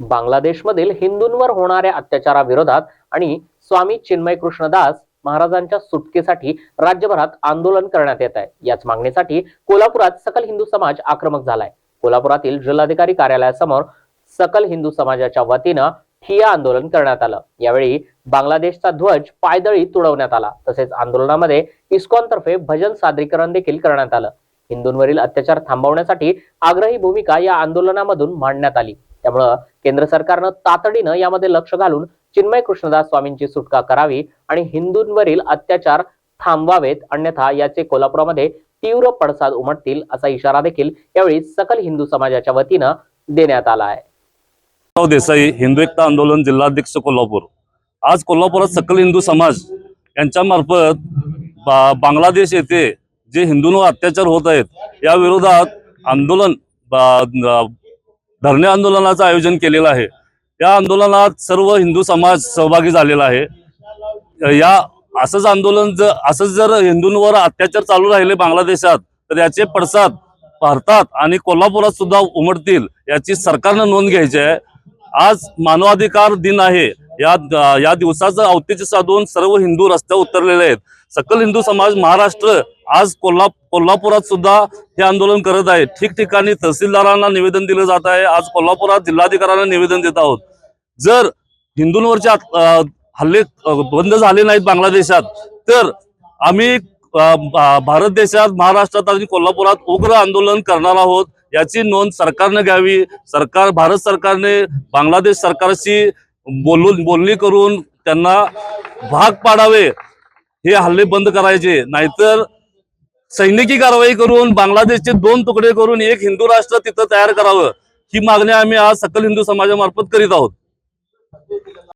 बांगलादेशमधील हिंदूंवर होणाऱ्या अत्याचाराविरोधात आणि स्वामी चिन्मय कृष्णदास महाराजांच्या सुटकेसाठी राज्यभरात आंदोलन करण्यात येत आहे. याच मागणीसाठी कोल्हापुरात सकल हिंदू समाज आक्रमक झालाय. कोल्हापुरातील जिल्हाधिकारी कार्यालयासमोर सकल हिंदू समाजाच्या वतीनं ठिया आंदोलन करण्यात आलं. यावेळी बांगलादेशचा ध्वज पायदळी तुडवण्यात आला. तसेच आंदोलनामध्ये इस्कॉन तर्फे भजन सादरीकरण देखील करण्यात आलं. हिंदूंवरील अत्याचार थांबवण्यासाठी आग्रही भूमिका या आंदोलनामधून मांडण्यात आली. त्यामुळं केंद्र सरकारनं तातडीनं यामध्ये लक्ष घालून चिन्मय कृष्णदास स्वामींची सुटका करावी आणि हिंदूंवरील अत्याचार थांबवावेत अन्यथा याचे कोल्हापुरामध्ये तीव्र पडसाद उमटतील असा इशारा देखील यावेळी सकल हिंदू समाजाच्या वतीनं देण्यात आला आहे. देसाई हिंदू एकता आंदोलन जिल्हाध्यक्ष कोल्हापूर. आज कोल्हापुरात सकल हिंदू समाज यांच्या मार्फत बा बांगलादेश येथे जे हिंदूंवर अत्याचार होत आहेत या विरोधात आंदोलन धरणे आंदोलनाचं आयोजन केलेलं आहे. या आंदोलनात सर्व हिंदू समाज सहभागी झालेला आहे. या असंच आंदोलन जर असंच जर हिंदूंवर अत्याचार चालू राहिले बांगलादेशात तर याचे पडसाद भारतात आणि कोल्हापुरात सुद्धा उमटतील याची सरकारनं नोंद घ्यायची आहे. आज मानवाधिकार दिन आहे. या या दिवसाचं औचित्य साधून सर्व हिंदू रस्त्यावर उतरलेले आहेत. सकल हिंदू समाज महाराष्ट्र आज कोल्हा कोल्हापुरात सुद्धा हे आंदोलन करत आहे ठिकठिकाणी तहसीलदारांना निवेदन दिलं जात आहे. आज कोल्हापुरात जिल्हाधिकाऱ्यांना निवेदन देत आहोत. जर हिंदूंवरचे हल्ले बंद झाले नाहीत बांगलादेशात तर आम्ही भारत देशात महाराष्ट्रात आणि कोल्हापुरात उग्र आंदोलन करणार आहोत. याची नोंद सरकारने घ्यावी. सरकार भारत सरकारने बांगलादेश सरकारशी बोलून बोलणी करून त्यांना भाग पाडावे. हे हल्ले बंद करायचे. नाहीतर सैनिकी कारवाई करून बांगलादेशचे दोन तुकडे करून एक हिंदू राष्ट्र तिथं तयार करावं ही मागणी आम्ही आज सकल हिंदू समाजामार्फत करीत आहोत.